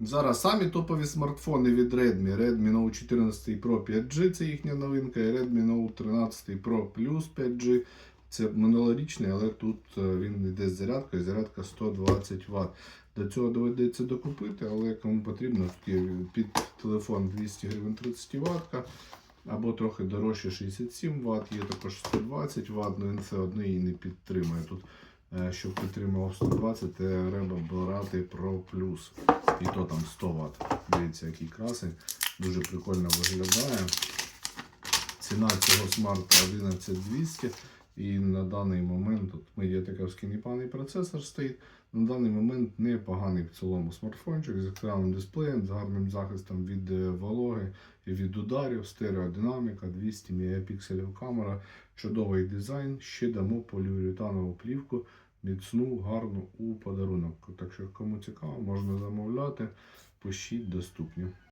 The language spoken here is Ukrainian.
Зараз самі топові смартфони від Redmi. Redmi Note 14 Pro 5G це їхня новинка, і Redmi Note 13 Pro Plus 5G. Це минулорічний, але тут е, він йде з зарядкою, зарядка 120 Вт. До цього доведеться докупити, але кому потрібно, під телефон 200 гривень 30 Вт, або трохи дорожче 67 Вт, є також 120 Вт, але він все одно її не підтримує. Тут, щоб підтримував 120, треба брати Pro Plus. І то там 100 Вт. Дивіться, який красень. Дуже прикольно виглядає. Ціна цього смарта 11200. І на даний момент тут медіатековський непоганий процесор стоїть. На даний момент непоганий в цілому смартфончик з яскравим дисплеєм, з гарним захистом від е, вологи і від ударів, стереодинаміка, 200 мегапікселів камера, чудовий дизайн. Ще дамо поліуретанову плівку, міцну, гарну у подарунок. Так що, кому цікаво, можна замовляти, пишіть доступні.